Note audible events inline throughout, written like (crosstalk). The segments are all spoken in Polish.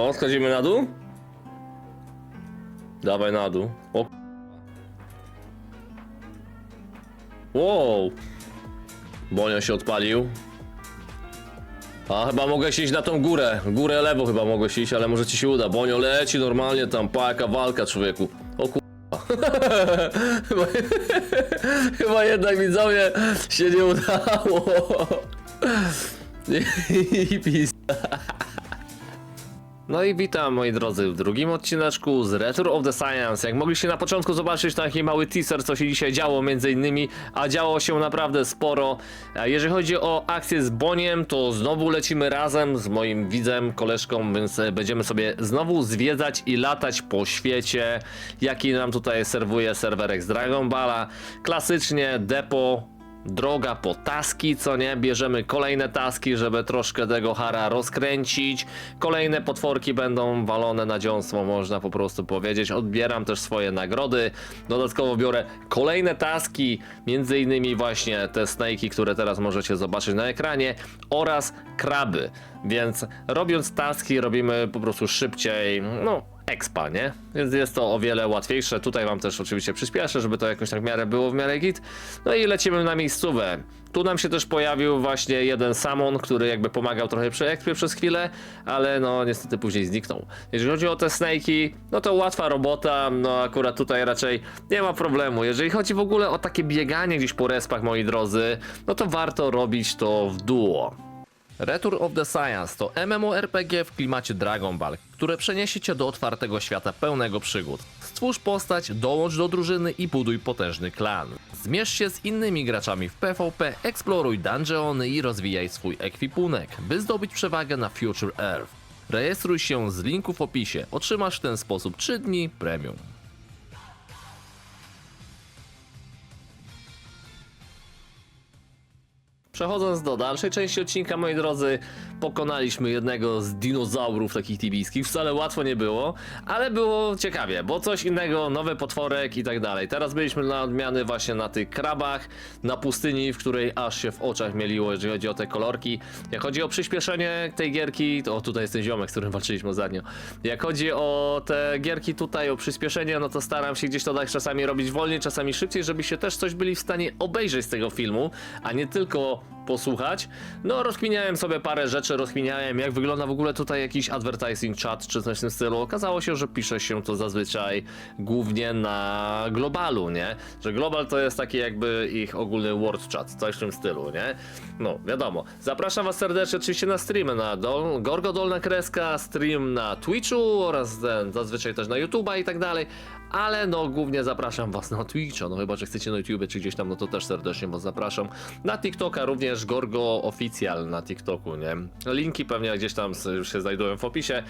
O, schodzimy na dół? Dawaj na dół. O Wow. Bonio się odpalił. A chyba mogę iść na tą górę. Górę lewo chyba mogę iść, ale może ci się uda. Bonio leci normalnie tam, pa jaka walka człowieku. O kurwa. (laughs) chyba, chyba jednak widzowie się nie udało. (laughs) I pis. No i witam moi drodzy w drugim odcineczku z Return of the Science. Jak mogliście na początku zobaczyć taki mały teaser, co się dzisiaj działo między innymi, a działo się naprawdę sporo. A Jeżeli chodzi o akcję z Boniem, to znowu lecimy razem z moim widzem, koleżką, więc e, będziemy sobie znowu zwiedzać i latać po świecie, jaki nam tutaj serwuje serwerek z Dragon Balla. Klasycznie depo droga po taski, co nie? Bierzemy kolejne taski, żeby troszkę tego hara rozkręcić. Kolejne potworki będą walone na dziąsło, można po prostu powiedzieć. Odbieram też swoje nagrody. Dodatkowo biorę kolejne taski, między innymi właśnie te snake'i, które teraz możecie zobaczyć na ekranie oraz kraby. Więc robiąc taski robimy po prostu szybciej, no expa, nie? Więc jest to o wiele łatwiejsze. Tutaj wam też oczywiście przyspieszę, żeby to jakoś tak w miarę było w miarę git. No i lecimy na miejscówę. Tu nam się też pojawił właśnie jeden samon, który jakby pomagał trochę przy przez chwilę, ale no niestety później zniknął. Jeżeli chodzi o te snake'i, no to łatwa robota, no akurat tutaj raczej nie ma problemu. Jeżeli chodzi w ogóle o takie bieganie gdzieś po respach, moi drodzy, no to warto robić to w duo. Return of the Science to MMORPG w klimacie Dragon Ball, które przeniesie cię do otwartego świata pełnego przygód. Stwórz postać, dołącz do drużyny i buduj potężny klan. Zmierz się z innymi graczami w PvP, eksploruj dungeony i rozwijaj swój ekwipunek, by zdobyć przewagę na Future Earth. Rejestruj się z linku w opisie, otrzymasz w ten sposób 3 dni premium. Przechodząc do dalszej części odcinka, moi drodzy, pokonaliśmy jednego z dinozaurów takich tibijskich. Wcale łatwo nie było, ale było ciekawie, bo coś innego, nowy potworek i tak dalej. Teraz byliśmy na odmiany właśnie na tych krabach, na pustyni, w której aż się w oczach mieliło, jeżeli chodzi o te kolorki. Jak chodzi o przyspieszenie tej gierki, to o, tutaj jest ten ziomek, z którym walczyliśmy ostatnio. Jak chodzi o te gierki tutaj, o przyspieszenie, no to staram się gdzieś to tak czasami robić wolniej, czasami szybciej, żebyście też coś byli w stanie obejrzeć z tego filmu, a nie tylko posłuchać. No, rozkminiałem sobie parę rzeczy, rozkminiałem jak wygląda w ogóle tutaj jakiś advertising chat czy coś w tym stylu. Okazało się, że pisze się to zazwyczaj głównie na globalu, nie? Że global to jest taki jakby ich ogólny word chat, coś w tym stylu, nie? No, wiadomo. Zapraszam was serdecznie oczywiście na streamy na Dol Gorgo Dolna Kreska, stream na Twitchu oraz ten, zazwyczaj też na YouTube'a i tak dalej. Ale no, głównie zapraszam was na Twitcha, no chyba, że chcecie na YouTube czy gdzieś tam, no to też serdecznie was zapraszam. Na TikToka również Gorgo Oficjal na TikToku, nie? Linki pewnie gdzieś tam już się znajdują w opisie,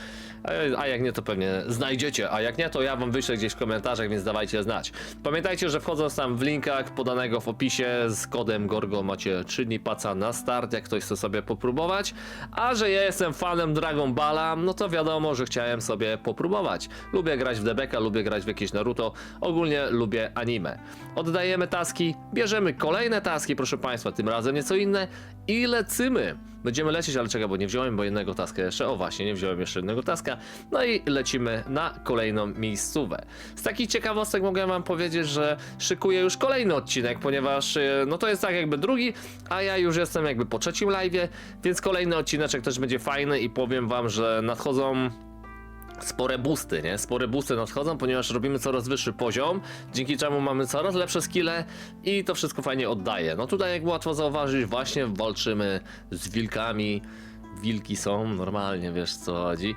a- a jak nie, to pewnie znajdziecie, a jak nie, to ja wam wyślę gdzieś w komentarzach, więc dawajcie znać. Pamiętajcie, że wchodząc tam w linkach podanego w opisie z kodem Gorgo macie 3 dni paca na start, jak ktoś chce sobie popróbować, a że ja jestem fanem Dragon Balla, no to wiadomo, że chciałem sobie popróbować. Lubię grać w Debeka, lubię grać w jakieś Naruto, ogólnie lubię anime. Oddajemy taski, bierzemy kolejne taski, proszę Państwa, tym razem nieco inne i lecymy. Będziemy lecieć, ale czekaj, bo nie wziąłem, bo jednego taska jeszcze, o właśnie, nie wziąłem jeszcze jednego taska, no i lecimy na kolejną miejscówę. Z takich ciekawostek mogę wam powiedzieć, że szykuję już kolejny odcinek, ponieważ e, no to jest tak jakby drugi, a ja już jestem jakby po trzecim live'ie, więc kolejny odcineczek też będzie fajny i powiem wam, że nadchodzą spore boosty, nie? Spore boosty nadchodzą, ponieważ robimy coraz wyższy poziom, dzięki czemu mamy coraz lepsze skille i to wszystko fajnie oddaje. No tutaj jak łatwo zauważyć, właśnie walczymy z wilkami. Wilki są normalnie, wiesz co chodzi.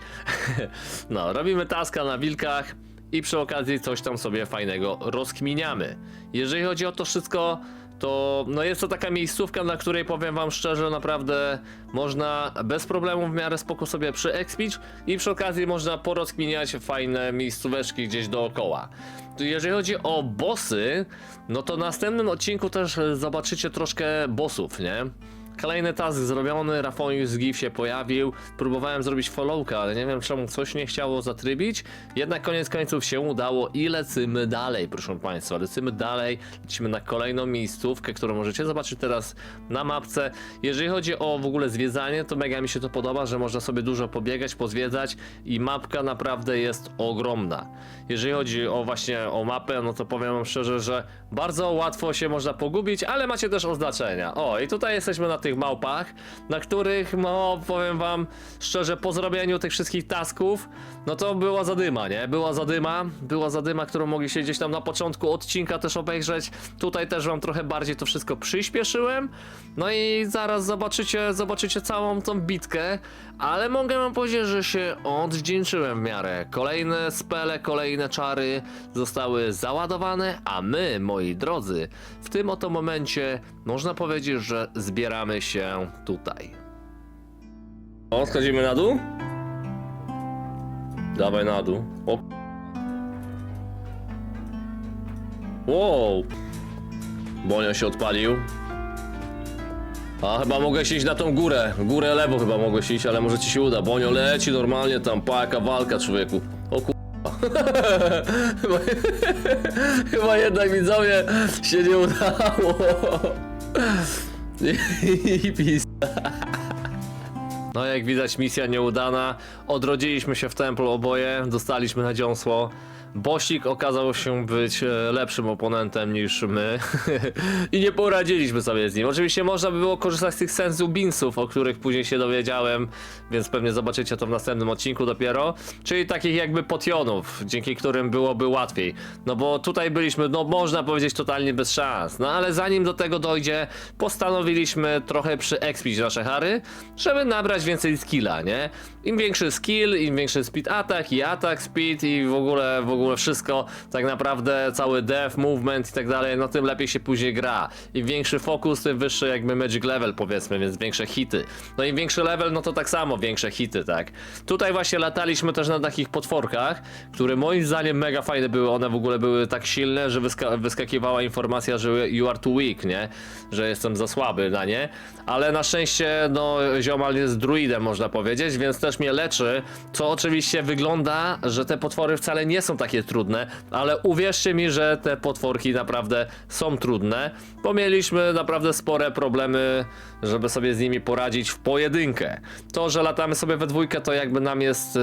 (laughs) no, robimy taska na wilkach i przy okazji coś tam sobie fajnego rozkminiamy. Jeżeli chodzi o to wszystko, to no jest to taka miejscówka, na której powiem wam szczerze, naprawdę można bez problemu w miarę spoko sobie przyekspić i przy okazji można porozkminiać fajne miejscóweczki gdzieś dookoła. Jeżeli chodzi o bossy, no to w następnym odcinku też zobaczycie troszkę bossów, nie? Kolejny task zrobiony, Rafonius z GIF się pojawił. Próbowałem zrobić followka, ale nie wiem czemu coś nie chciało zatrybić. Jednak koniec końców się udało i lecimy dalej, proszę Państwa. Lecimy dalej, lecimy na kolejną miejscówkę, którą możecie zobaczyć teraz na mapce. Jeżeli chodzi o w ogóle zwiedzanie, to mega mi się to podoba, że można sobie dużo pobiegać, pozwiedzać i mapka naprawdę jest ogromna. Jeżeli chodzi o właśnie o mapę, no to powiem wam szczerze, że bardzo łatwo się można pogubić, ale macie też oznaczenia. O, i tutaj jesteśmy na tych małpach, na których, no powiem wam szczerze, po zrobieniu tych wszystkich tasków, no to była zadyma, nie? Była zadyma, była zadyma, którą mogliście gdzieś tam na początku odcinka też obejrzeć. Tutaj też wam trochę bardziej to wszystko przyspieszyłem. No i zaraz zobaczycie, zobaczycie całą tą bitkę, ale mogę wam powiedzieć, że się odwdzięczyłem w miarę. Kolejne spele, kolejne czary zostały załadowane, a my, moi drodzy, w tym oto momencie można powiedzieć, że zbieramy się tutaj. O, schodzimy na dół? Dawaj na dół. O. Wow. Bonio się odpalił. A chyba mogę iść na tą górę. Górę lewo chyba mogę iść, ale może ci się uda. Bonio leci normalnie tam, pa jaka walka człowieku. O ku... chyba, (laughs) chyba jednak widzowie się nie udało. (laughs) I pis. No jak widać misja nieudana. Odrodziliśmy się w templu oboje, dostaliśmy na dziąsło. Bosik okazał się być e, lepszym oponentem niż my (laughs) i nie poradziliśmy sobie z nim. Oczywiście można by było korzystać z tych sensu beansów, o których później się dowiedziałem, więc pewnie zobaczycie to w następnym odcinku dopiero. Czyli takich jakby potionów, dzięki którym byłoby łatwiej. No bo tutaj byliśmy, no można powiedzieć, totalnie bez szans. No ale zanim do tego dojdzie, postanowiliśmy trochę przyekspić nasze hary, żeby nabrać więcej skilla, nie? Im większy skill, im większy speed attack i attack speed i w ogóle, w ogóle wszystko, tak naprawdę cały def, movement i tak dalej, no tym lepiej się później gra. Im większy fokus, tym wyższy jakby magic level powiedzmy, więc większe hity. No im większy level, no to tak samo większe hity, tak? Tutaj właśnie lataliśmy też na takich potworkach, które moim zdaniem mega fajne były, one w ogóle były tak silne, że wyska wyskakiwała informacja, że you are too weak, nie? Że jestem za słaby na nie, ale na szczęście, no ziomal jest druidem można powiedzieć, więc też mnie leczy, co oczywiście wygląda, że te potwory wcale nie są takie trudne, ale uwierzcie mi, że te potworki naprawdę są trudne, bo mieliśmy naprawdę spore problemy, żeby sobie z nimi poradzić w pojedynkę. To, że latamy sobie we dwójkę, to jakby nam jest y,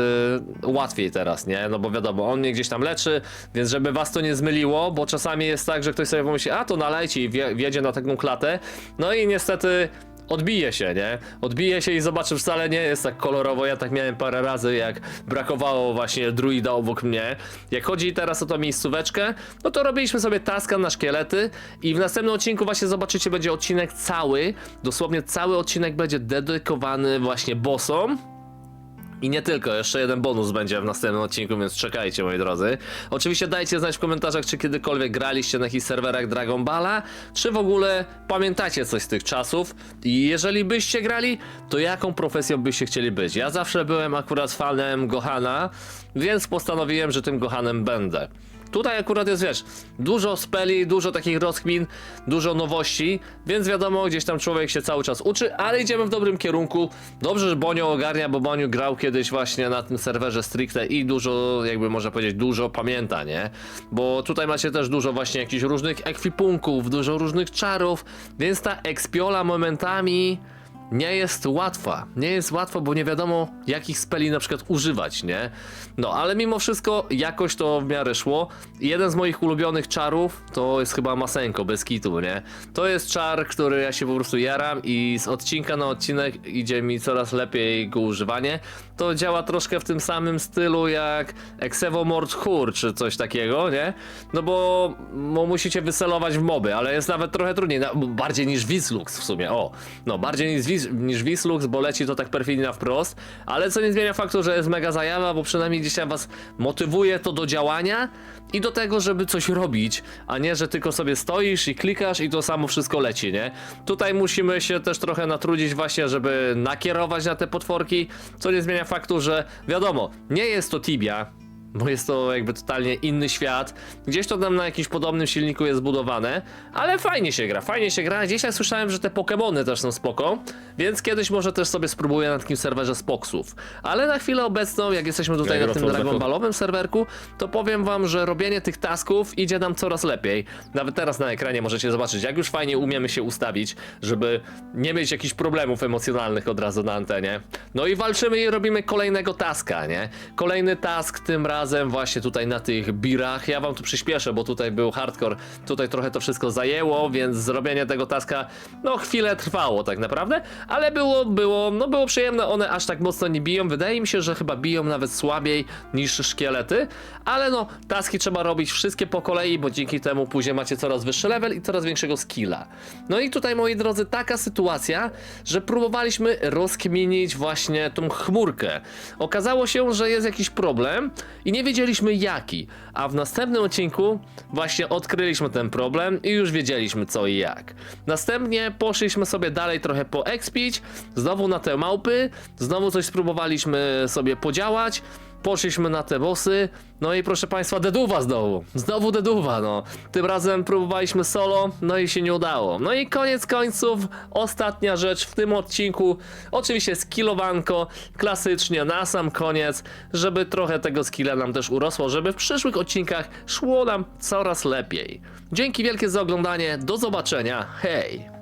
łatwiej teraz, nie? No bo wiadomo, on mnie gdzieś tam leczy, więc żeby was to nie zmyliło, bo czasami jest tak, że ktoś sobie pomyśli, a to nalejcie i wjedzie na taką klatę, no i niestety odbije się, nie? Odbije się i zobaczy, wcale nie jest tak kolorowo. Ja tak miałem parę razy, jak brakowało właśnie druida obok mnie. Jak chodzi teraz o tą miejscóweczkę, no to robiliśmy sobie taska na szkielety i w następnym odcinku właśnie zobaczycie, będzie odcinek cały, dosłownie cały odcinek będzie dedykowany właśnie bossom. I nie tylko, jeszcze jeden bonus będzie w następnym odcinku, więc czekajcie moi drodzy. Oczywiście dajcie znać w komentarzach, czy kiedykolwiek graliście na jakichś serwerach Dragon Balla, czy w ogóle pamiętacie coś z tych czasów. I jeżeli byście grali, to jaką profesją byście chcieli być? Ja zawsze byłem akurat fanem Gohana, więc postanowiłem, że tym Gohanem będę. Tutaj akurat jest, wiesz, dużo speli, dużo takich rozkmin, dużo nowości, więc wiadomo, gdzieś tam człowiek się cały czas uczy, ale idziemy w dobrym kierunku. Dobrze, że Bonio ogarnia, bo Bonio grał kiedyś właśnie na tym serwerze stricte i dużo, jakby można powiedzieć, dużo pamięta, nie? Bo tutaj macie też dużo właśnie jakichś różnych ekwipunków, dużo różnych czarów, więc ta ekspiola momentami nie jest łatwa. Nie jest łatwa, bo nie wiadomo jakich speli na przykład używać, nie? No, ale mimo wszystko jakoś to w miarę szło. Jeden z moich ulubionych czarów to jest chyba Masenko, bez kitu, nie? To jest czar, który ja się po prostu jaram i z odcinka na odcinek idzie mi coraz lepiej go używanie. To działa troszkę w tym samym stylu jak Exevomord Hur czy coś takiego, nie? No bo, bo musicie wycelować w moby, ale jest nawet trochę trudniej, na- bardziej niż Wislux w sumie, o. No, bardziej niż, Niż Wislux, bo leci to tak perfidnie na wprost, ale co nie zmienia faktu, że jest mega zajawa, bo przynajmniej gdzieś tam was motywuje to do działania i do tego, żeby coś robić, a nie, że tylko sobie stoisz i klikasz i to samo wszystko leci, nie? Tutaj musimy się też trochę natrudzić właśnie, żeby nakierować na te potworki, co nie zmienia faktu, że wiadomo, nie jest to Tibia, bo jest to jakby totalnie inny świat. Gdzieś to tam na jakimś podobnym silniku jest zbudowane, ale fajnie się gra, fajnie się gra. Dzisiaj słyszałem, że te Pokémony też są spoko, więc kiedyś może też sobie spróbuję na takim serwerze Spoksów. Ale na chwilę obecną, jak jesteśmy tutaj Ja na tym Dragon Ballowym serwerku, to powiem wam, że robienie tych tasków idzie nam coraz lepiej. Nawet teraz na ekranie możecie zobaczyć, jak już fajnie umiemy się ustawić, żeby nie mieć jakichś problemów emocjonalnych od razu na antenie. No i walczymy i robimy kolejnego taska, nie? Kolejny task tym razem właśnie tutaj na tych birach. Ja wam tu przyspieszę, bo tutaj był hardcore, tutaj trochę to wszystko zajęło, więc zrobienie tego taska, no chwilę trwało tak naprawdę, ale było, było, no było przyjemne, one aż tak mocno nie biją, wydaje mi się, że chyba biją nawet słabiej niż szkielety, ale no, taski trzeba robić wszystkie po kolei, bo dzięki temu później macie coraz wyższy level i coraz większego skilla. No i tutaj, moi drodzy, taka sytuacja, że próbowaliśmy rozkminić właśnie tą chmurkę. Okazało się, że jest jakiś problem i nie wiedzieliśmy jaki, a w następnym odcinku właśnie odkryliśmy ten problem i już wiedzieliśmy co i jak. Następnie poszliśmy sobie dalej trochę poekspić, znowu na te małpy, znowu coś spróbowaliśmy sobie podziałać, Poszliśmy na te bossy, no i proszę państwa, deduwa znowu. Znowu deduwa, no. Tym razem próbowaliśmy solo, no i się nie udało. No i koniec końców, ostatnia rzecz w tym odcinku, oczywiście skillowanko, klasycznie na sam koniec, żeby trochę tego skilla nam też urosło, żeby w przyszłych odcinkach szło nam coraz lepiej. Dzięki wielkie za oglądanie, do zobaczenia, hej!